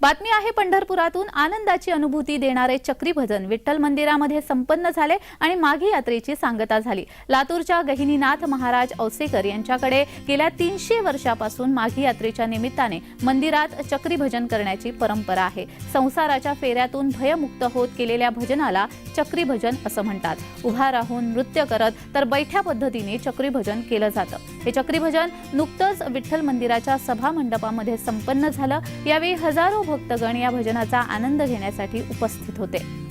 बातमी आहे पंढरपुरातून आनंदाची अनुभूती देणारे चक्रीभजन. विठ्ठल मंदिरामध्ये संपन्न झाले आणि माघी यात्रेची सांगता झाली. लातूरच्या गहिनीनाथ महाराज औसेकर यांच्याकडे गेल्या तीनशे वर्षापासून माघी यात्रेच्या निमित्ताने मंदिरात चक्री भजन करण्याची परंपरा आहे. संसाराच्या फेऱ्यातून भयमुक्त होत केलेल्या भजनाला चक्रीभजन असं म्हणतात. उभा राहून नृत्य करत तर बैठ्या पद्धतीने चक्रीभजन केलं जातं. हे चक्रीभजन नुकतंच विठ्ठल मंदिराच्या सभा मंडपामध्ये संपन्न झालं. यावेळी हजारो भक्तगण या भजनाचा आनंद घेण्यासाठी उपस्थित होते.